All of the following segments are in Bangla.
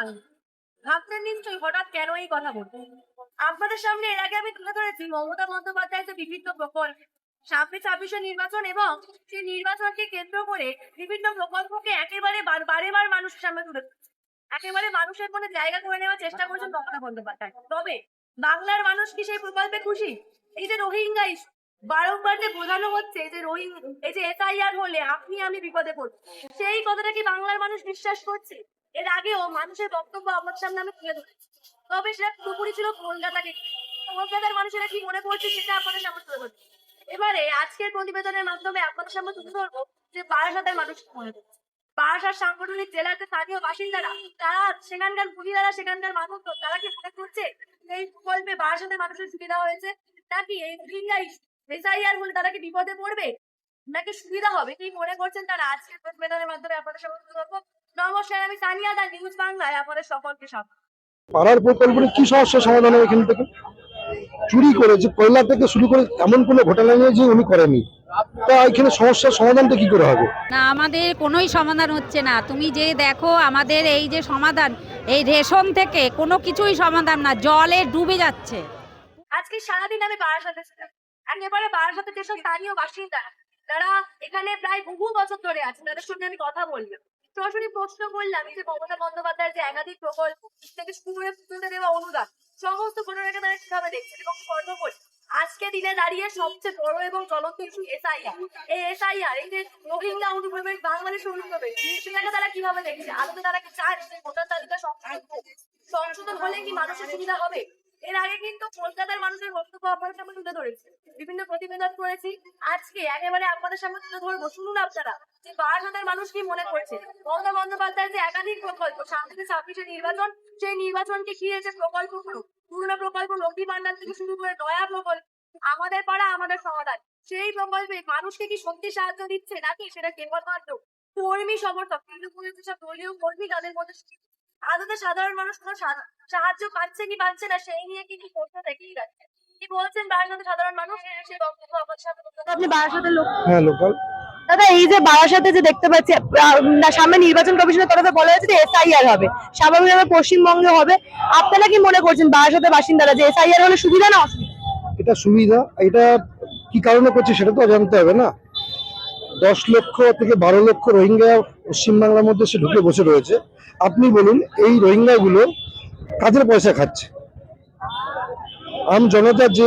পান ভাবতেন নিশ্চয়ই হঠাৎ কেন এই কথা বলব আপনাদের সামনে এর আগে আমি তুলে ধরেছি, মমতা বন্দ্যোপাধ্যায় যে বিভিন্ন প্রকল্প, সামনে ছাব্বিশে নির্বাচন এবং সেই নির্বাচনকে কেন্দ্র করে বিভিন্ন প্রকল্পকে একেবারে বারে বার মানুষের সামনে তুলে একেবারে মানুষের মনে জায়গা করে নেওয়ার চেষ্টা করেছেন মমতা বন্দ্যোপাধ্যায়। তবে বাংলার মানুষ কি সেই প্রকল্পে খুশি? এই যে রোহিঙ্গা বারংবার যে বোঝানো হচ্ছে যে রোহিঙ্গা, এই যে এসআইআর হলে আপনি আমি বিপদে পড়ব। সেই কথাটা কি বাংলার মানুষ বিশ্বাস করছে? এর আগেও মানুষের বক্তব্য আপনার সামনে আমি তুলে ধরেছি তবে সেটা পুরোপুরি ছিল কলকাতাকে। কলকাতার মানুষেরা কি মনে করছে সেটা আপনাদের সামনে তুলে ধরছি। এবারে আজকের প্রতিবেদনের মাধ্যমে আপনাদের সামনে তুলে ধরবো যে বারাসাতের মানুষ কি মনে করছে। বারাসাত সাংগঠনিক জেলার যে স্থানীয় বাসিন্দারা, তারা সেখানকার মহিলারা সেখানকার মানুষ তারা কি মনে করছে এই প্রকল্পে বারাসাতের মানুষের সুবিধা হয়েছে? নাকি এই রোহিঙ্গা এসআইআর বলে তারা কি বিপদে পড়বে? নাকি সুবিধা হবে। কি মনে করছেন তারা আজকের প্রতিবেদনের মাধ্যমে আপনাদের তুলে ধরবো নমস্কার আমি সানিয়া দা নিউজ বাংলায় আপনাদের সকলকে স্বাগত। পাড়ার প্রকল্পের কি সমস্যার সমাধান হবে এখান থেকে? চুরি করে যে কয়লা থেকে শুরু করে এমন কোনো ঘটনা নেই যে উনি করেনি তা এখানে সমস্যার সমাধানটা কি করে হবে? না আমাদের কোনোই সমাধান হচ্ছে না। তুমি যে দেখো আমাদের এই যে সমাধান এই রেশন থেকে কোনো কিছুই সমাধান না জলে ডুবে যাচ্ছে। আজকে সারাদিন আমি বারাসাতে ছিলাম। একেবারে বারাসাতে যেসব স্থানীয় বাসিন্দা তারা এখানে প্রায় বহু বছর ধরে আছে তাদের সঙ্গে আমি কথা বললাম। সরাসরি প্রশ্ন করলাম যে মমতা বন্দ্যোপাধ্যায়ের যে একাধিক প্রকল্প থেকে শুরু করে তুলে দেওয়া অনুদান, সমস্ত ঘটনাকে তারা কীভাবে দেখছে এবং সর্বোপরি আজকে দিনে দাঁড়িয়ে সবচেয়ে বড় এবং জ্বলন্ত ইস্যু এসআইআর এই এসআইআর এই যে রোহিঙ্গা অনুপ্রবেশ, বাংলাদেশ অনুপ্রবেশ, সেটাকে তারা কীভাবে দেখছে আদতে তারা কি চায় ভোটার তালিকা সংশোধন হলে কি মানুষের সুবিধা হবে? এর আগে কিন্তু কলকাতার মানুষের বক্তব্য আপনাদের সামনে তুলে ধরেছি। বিভিন্ন প্রতিবেদন করেছি। আজকে একেবারে আপনাদের সামনে তুলে ধরবো। শুনুন আপনারা, যে বারাসাতের মানুষ কি মনে করছে? মমতা বন্দ্যোপাধ্যায়ের যে একাধিক প্রকল্প, সামনে ছাব্বিশে নির্বাচন, সেই নির্বাচনকে ঘিরে যে প্রকল্পগুলো পুরোনো প্রকল্প লক্ষ্মী ভান্ডার থেকে শুরু করে নয়া প্রকল্প, আমাদের পাড়া আমাদের সমাধান, সেই প্রকল্পে মানুষকে কি সত্যি সাহায্য দিচ্ছে নাকি সেটা কেবলমাত্র কর্মী সমর্থক যেসব দলীয় কর্মী, তাদের মধ্যে আদতে সাধারণ মানুষ কোনো সাহায্য পাচ্ছে কি পাচ্ছে না সেই নিয়ে কি কি প্রশ্ন থেকেই যাচ্ছে। কি বলছেন বারাসাতের সাধারণ মানুষ? সেই বক্তব্য আমার সাথে আপনি বারাসাতের লোক? হ্যাঁ লোকাল। দাদা এই যে বারাসাতে যে দেখতে পাচ্ছি আহ, না, সামনে নির্বাচন কমিশনের তরফে বলা হয়েছে যে এসআইআর হবে। স্বাভাবিকভাবে পশ্চিমবঙ্গে হবে। আপনারা কি মনে করছেন বারাসাতের বাসিন্দারা যে এসআইআর হলে সুবিধা না অসুবিধা? এটা সুবিধা এটা কি কারণে করছে সেটা তো জানতে হবে না। দশ লক্ষ থেকে বারো লক্ষ রোহিঙ্গা পশ্চিমবাংলার মধ্যে সে ঢুকে বসে রয়েছে। আপনি বলুন, এই রোহিঙ্গাগুলো কাদের পয়সা খাচ্ছে? আম জনতা যে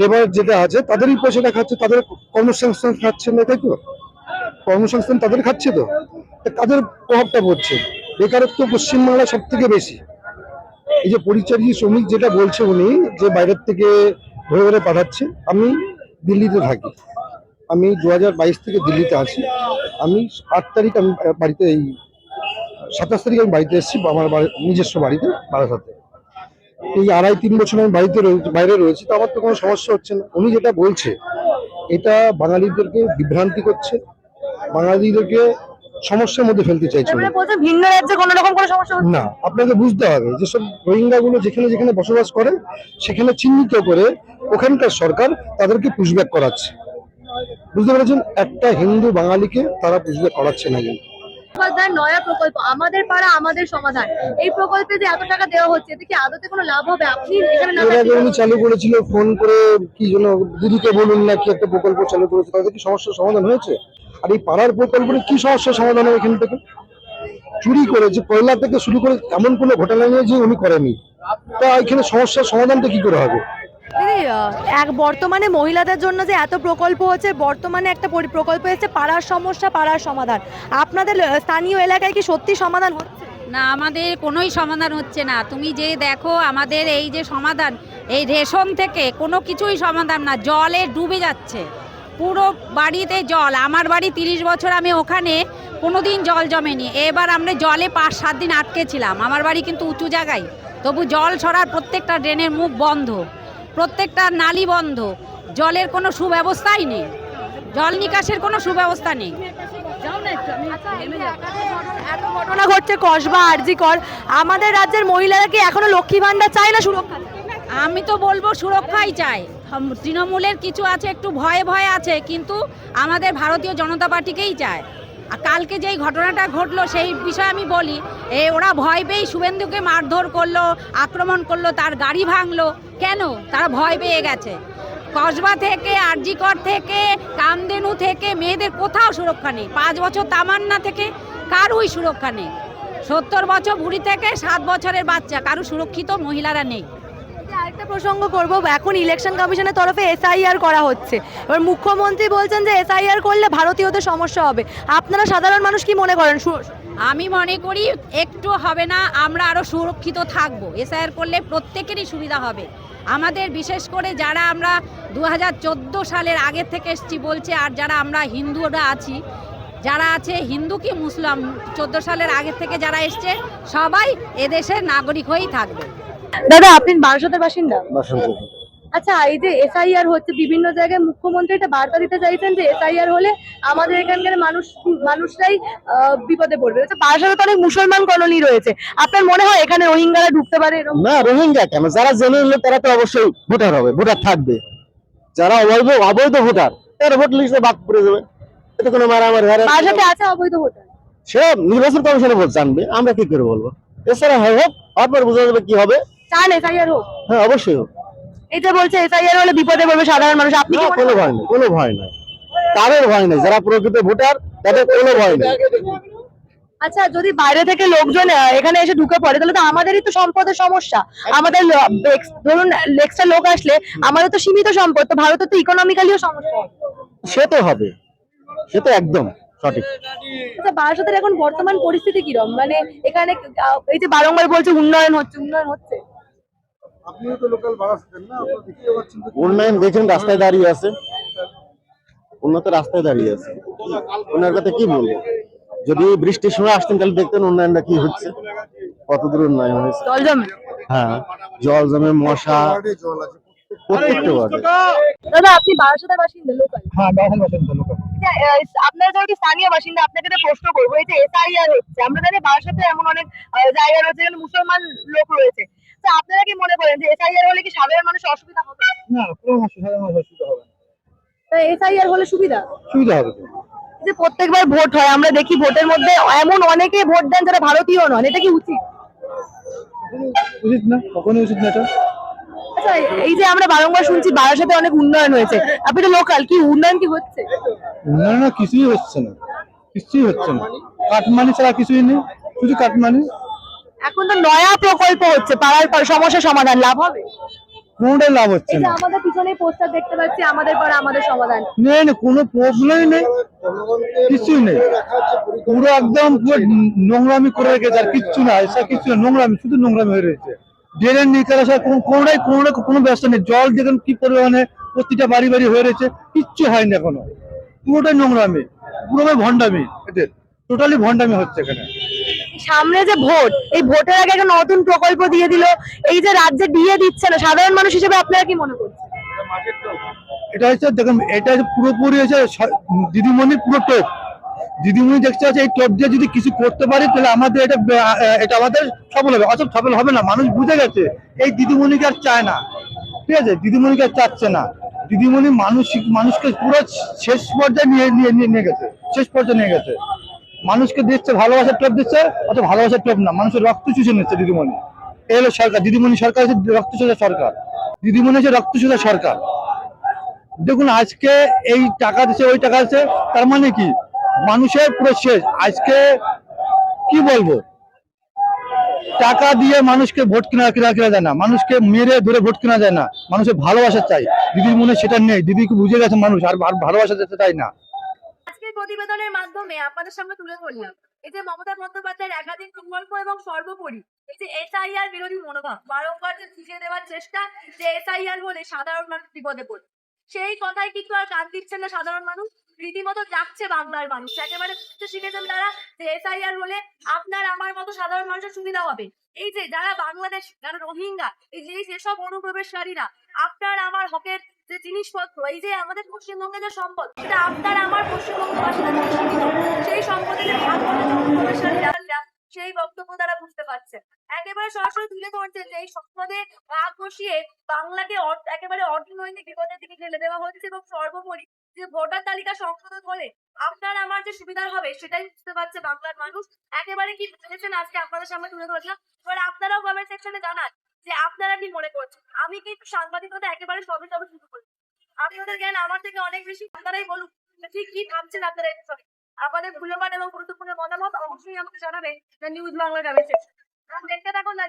লেবার যেটা আছে, তাদেরই পয়সাটা খাচ্ছে, তাদের কর্মসংস্থান খাচ্ছে না, তাই তো? কর্মসংস্থান তাদের খাচ্ছে তো? তা কাদের প্রভাবটা পড়ছে? বেকারত্ব পশ্চিমবাংলা সব থেকে বেশি। এই যে পরিচারী শ্রমিক যেটা বলছে উনি, যে বাইরের থেকে ধরে ধরে পাঠাচ্ছে, আমি দিল্লিতে থাকি। আমি দু হাজার বাইশ থেকে দিল্লিতে আছি। আমি আট তারিখ আমি বাড়িতে এই সাতাশ তারিখ আমি বাড়িতে এসেছি আমার নিজস্ব বাড়িতে বারাসাতে। এই আড়াই তিন বছর আমি বাড়িতে বাইরে রয়েছি তো আমার তো কোনো সমস্যা হচ্ছে না। উনি যেটা বলছে এটা বাঙালিদেরকে বিভ্রান্তি করছে বাঙালিদেরকে সমস্যার মধ্যে ফেলতে চাইছে উনি। তারপরে বলছে ভিন্ন রাজ্যে কোনো রকম কোনো সমস্যা না আপনাকে বুঝতে হবে যেসব রোহিঙ্গা গুলো যেখানে যেখানে বসবাস করে সেখানে চিহ্নিত করে ওখানকার সরকার তাদেরকে পুশব্যাক করাচ্ছে। বুঝতে পেরেছেন? একটা হিন্দু বাঙালিকে তারা পুশব্যাক করাচ্ছে না কিন্তু। বন্দ্যোপাধ্যায়ের নয়া প্রকল্প আমাদের পাড়া আমাদের সমাধান। এই প্রকল্পে যে এত টাকা দেওয়া হচ্ছে এতে কি আদতে কোনো লাভ হবে? আপনি এখানে না উনি চালু করেছিল ফোন করে কি যেন দিদিকে বলুন না কি একটা প্রকল্প চালু করেছে তাদের কি সমস্যার সমাধান হয়েছে? আর এই পাড়ার প্রকল্পের কি সমস্যার সমাধান হবে এখান থেকে? চুরি করে যে কয়লা থেকে শুরু করে এমন কোনো ঘটনা নেই যে উনি করেনি। তা এখানে সমস্যার সমাধানটা কি করে হবে? দিদি এক বর্তমানে মহিলাদের জন্য যে এত প্রকল্প হচ্ছে, বর্তমানে একটা প্রকল্প এসেছে, পাড়ার সমস্যা, পাড়ার সমাধান। আপনাদের স্থানীয় এলাকায় কি সত্যি সমাধান হচ্ছে? না, আমাদের কোনোই সমাধান হচ্ছে না। তুমি যে দেখো, আমাদের এই যে সমাধান, এই রেশন থেকে কোনো কিছুই সমাধান না, জলে ডুবে যাচ্ছে। পুরো বাড়িতে জল। আমার বাড়ি তিরিশ বছর আমি ওখানে কোনোদিন জল জমেনি। এবার আমরা জলে পাঁচ, সাত দিন আটকেছিলাম আমার বাড়ি কিন্তু উঁচু জায়গায়। তবু জল ছড়ার প্রত্যেকটা ড্রেনের মুখ বন্ধ। প্রত্যেকটা নালি বন্ধ। জলের কোনো সুব্যবস্থাই নেই। জল নিকাশের কোনো সুব্যবস্থা নেই। এত ঘটনা ঘটছে কসবা আরজি কর। আমাদের রাজ্যের মহিলারা কি এখনও লক্ষ্মী ভান্ডার চায় না সুরক্ষা? আমি তো বলব সুরক্ষাই চাই তৃণমূলের কিছু আছে একটু ভয়ে ভয়ে আছে কিন্তু আমাদের ভারতীয় জনতা পার্টিকেই চায়। আর কালকে যেই ঘটনাটা ঘটলো, সেই বিষয়ে আমি বলি, এ ওরা ভয় পেয়েই শুভেন্দুকে মারধর করল, আক্রমণ করল, তার গাড়ি ভাঙলো। কেন? তারা ভয় পেয়ে গেছে। কসবা থেকে, আরজিকর থেকে, কামদেনু থেকে মেয়েদের কোথাও সুরক্ষা নেই। পাঁচ বছর তামান্না থেকে কারুই সুরক্ষা নেই। সত্তর বছর বুড়ি থেকে সাত বছরের বাচ্চা কারু সুরক্ষিত মহিলারা নেই। আরেকটা প্রসঙ্গ করব। এখন ইলেকশন কমিশনের তরফে এসআইআর করা হচ্ছে। এবার মুখ্যমন্ত্রী বলছেন যে এসআইআর করলে ভারতীয়দের সমস্যা হবে। আপনারা সাধারণ মানুষ কি মনে করেন? আমি মনে করি একটু হবে না, আমরা আরও সুরক্ষিত থাকব। এসআইআর করলে প্রত্যেকেরই সুবিধা হবে। আমাদের বিশেষ করে যারা আমরা দু হাজার চোদ্দ সালের আগের থেকে এসছি বলছে, আর যারা আমরা হিন্দুরা আছি, যারা আছে হিন্দু কি মুসলিম, চোদ্দ সালের আগের থেকে যারা এসছে, সবাই এদেশের নাগরিক হয়েই থাকবে। দাদা আপনি বারাসতের বাসিন্দা? আচ্ছা এই যে এসআইআর হচ্ছে বিভিন্ন জায়গায় মুখ্যমন্ত্রী এটা বার্তা দিতে চাইছেন যে এসআইআর হলে আমাদের এখানকার মানুষ মানুষরাই বিপদে পড়বে। আচ্ছা বারাসাতে তো অনেক মুসলমান কলোনি রয়েছে। আপনার মনে হয় এখানে রোহিঙ্গারা ঢুকতে পারে না রোহিঙ্গা কেন? যারা জেনে নিল তারা তো অবশ্যই ভোটার হবে ভোটার থাকবে। যারা অবৈধ অবৈধ ভোটার তারা ভোট লিস্টে বাদ পড়ে যাবে। এটা কোনো মারামারি বারাসাতে আছে অবৈধ ভোটার? সে নির্বাচন কমিশনে ভোট জানবে আমরা কি করে বলব? এছাড়া হয় হোক তারপর বোঝা যাবে কি হবে। চান এসআইআর হোক। হ্যাঁ অবশ্যই হোক। এটা বলছে এসআইআর হলে বিপদে পড়বে সাধারণ মানুষ। আপনি কি কোনো ভয় নেই কোনো ভয় নাই। তাদের ভয় নেই যারা প্রকৃত ভোটার তাদের কোনো ভয় নেই। আচ্ছা যদি বাইরে থেকে লোকজন এখানে এসে ঢুকে পড়ে তাহলে তো আমাদেরই তো সম্পদের সমস্যা। আমাদের ধরুন এক্সট্রা লোক আসলে আমাদের তো সীমিত সম্পদ তো ভারতের তো ইকোনমিক্যালিও সমস্যা। সে তো হবে। সে তো একদম সঠিক। আচ্ছা বারাসাতের এখন বর্তমান পরিস্থিতি কিরম? মানে এখানে এই যে বারংবার বলছে উন্নয়ন হচ্ছে উন্নয়ন হচ্ছে। আপনিও তো লোকাল বাড়াচ্ছেন না? আপনি দেখতে পাচ্ছেন তো উন্নয়ন দেখেন রাস্তায় দাঁড়িয়ে আছে। উন্নত রাস্তায় দাঁড়িয়ে আছে। ওনার কথা কি বলব? যদি বৃষ্টির সময় আসতেন তাহলে দেখতেন উন্নয়নটা কি হচ্ছে। কত দূর উন্নয়ন হয়েছে। জল জমে। হ্যাঁ জল জমে মশা। জল আছে। প্রত্যেকটা ওয়ার্ডে দাদা আপনি বারাসাতের বাসিন্দা লোকাল হ্যাঁ বাসন বাসন তো লোকাল আপনারা যারা কি স্থানীয় বাসিন্দা আপনাকে প্রশ্ন করব এই যে এসআইআর হচ্ছে আমরা জানি বারাসাতে এমন অনেক জায়গা রয়েছে যেখানে মুসলমান লোক রয়েছে। তো আপনারা কি মনে করেন যে এসআইআর হলে কি সাধারণ মানুষের অসুবিধা হবে? না কোনো সাধারণ মানুষ অসুবিধা হবে না। এসআইআর হলে সুবিধা? সুবিধা হবে যে প্রত্যেকবার ভোট হয় আমরা দেখি ভোটের মধ্যে এমন অনেকে ভোট দেন যারা ভারতীয় নন এটা কি উচিত? উচিত না কখনোই উচিত না এটা। আচ্ছা এই যে আমরা বারংবার শুনছি বারাসাতে অনেক উন্নয়ন হয়েছে। আপনি তো লোকাল কি উন্নয়ন কি হচ্ছে? উন্নয়ন না কিছুই হচ্ছে না। কিছুই হচ্ছে না। কাটমানি ছাড়া কিছুই নেই শুধু কাটমানি। এখন তো নয়া প্রকল্প হচ্ছে পাড়ার পাড় সমস্যা সমাধান লাভ হবে? কোনোটাই লাভ হচ্ছে না। আমাদের পিছনে পোস্টার দেখতে পাচ্ছি আমাদের পাড়া আমাদের সমাধান। নেই না কোনো প্রবলেমই নেই। কিছুই নেই। পুরো একদম পুরো নোংরামি করে রেখেছে আর কিচ্ছু না এসব কিচ্ছু না নোংরামি শুধু নোংরামি হয়ে রয়েছে। ড্রেনের নিকাল আসা কোনোটাই কোনো কোনো ব্যবস্থা নেই। জল দেখুন কি পরিমাণে প্রতিটা বাড়ি বাড়ি হয়ে রয়েছে কিচ্ছু হয়নি এখনও। পুরোটাই নোংরামি পুরোটাই ভণ্ডামি। এদের। টোটালি ভণ্ডামি হচ্ছে এখানে। সামনে যে ভোট এই ভোটের আগে একটা নতুন প্রকল্প দিয়ে দিল এই যে রাজ্যে দিয়ে দিচ্ছে না সাধারণ মানুষ হিসেবে আপনারা কি মনে করছেন? এটা হচ্ছে দেখুন এটা পুরোপুরি হচ্ছে দিদিমণি পুরো টোপ। দিদিমণি দেখতে আছে, এই টোপ দিয়ে যদি কিছু করতে পারি, তাহলে আমাদের এটা এটা আমাদের সফল হবে। অসব সফল হবে না, মানুষ বুঝে গেছে, এই দিদিমণিকে আর চায় না। ঠিক আছে? দিদিমণিকে আর চাচ্ছে না। দিদিমণি মানসিক, মানুষকে পুরো শেষ পর্যায়ে নিয়ে নিয়ে নিয়ে গেছে, শেষ পর্যায়ে নিয়ে গেছে। মানুষকে দিচ্ছে, ভালোবাসার টোপ দিচ্ছে অত ভালোবাসার টোপ না, মানুষের রক্ত চুষে নিচ্ছে দিদিমণি। এই হলো সরকার, দিদিমণি সরকার হচ্ছে রক্ত চোষা সরকার। দিদিমণি হচ্ছে রক্ত চোষা সরকার। দেখুন, আজকে এই টাকা দিচ্ছে, ওই টাকা দিচ্ছে, তার মানে কি? মানুষের পুরো আজকে কি বলব? টাকা দিয়ে মানুষকে ভোট কেনা কেনা কেনা যায় না। মানুষকে মেরে ধরে ভোট কেনা যায় না। মানুষের ভালোবাসা চাই। দিদির মনে সেটা নেই। দিদিকে বুঝে গেছে মানুষ? আর ভালোবাসা যেতে চাই না। প্রতিবেদনের মাধ্যমে আপনাদের সামনে তুলে ধরলাম। এই যে মমতা বন্দ্যোপাধ্যায়ের একাধিক প্রকল্প এবং সর্বোপরি, এই যে এসআইআর বিরোধী মনোভাব, বারংবার যে বুঝিয়ে দেওয়ার চেষ্টা যে এসআইআর হলে সাধারণ মানুষ বিপদে পড়বে সেই কথায় কিন্তু আর কান দিচ্ছেন না সাধারণ মানুষ। রীতিমতো যাচ্ছে বাংলার মানুষ। একেবারে শিখেছেন তারা যে এসআইআর হলে আপনার আমার মতো সাধারণ মানুষের সুবিধা হবে। এই যে যারা বাংলাদেশ, যারা রোহিঙ্গা, এই যে যেসব অনুপ্রবেশকারীরা, আপনার আমার হকের যে জিনিসপত্র, এই যে আমাদের পশ্চিমবঙ্গের যে সম্পদ সেটা আপনার আমার পশ্চিমবঙ্গবাসীদের সেই সম্পদের যে ভাগ করে অনুপ্রবেশকারীরা, সেই বক্তব্য তারা বুঝতে পারছে। একেবারে সরাসরি তুলে ধরছে যে এই সম্পদে ভাগ বসিয়ে বাংলাকে একেবারে অর্থনৈতিক বিপদের দিকে ঠেলে দেওয়া হচ্ছে এবং সর্বোপরি যে ভোটার তালিকা সংশোধন করে আপনার আমার যে সুবিধা হবে সেটাই বুঝতে পারছে বাংলার মানুষ। একেবারে কি ভেবেছেন আজকে আপনাদের সামনে তুলে ধরলাম? এবার আপনারাও কমেন্ট সেকশনে জানান যে আপনারা কি মনে করছেন? আমি কিন্তু সাংবাদিকতা একেবারে সবে সবে শুরু করি? আপনাদের জ্ঞান আমার থেকে অনেক বেশি। আপনারাই বলুন ঠিক কি ভাবছেন আপনারা এই বিষয়ে আপনাদের মূল্যবান এবং গুরুত্বপূর্ণ মতামত অবশ্যই আমাকে জানাবে নিউজ বাংলা যাবে দেখতে থাকুন না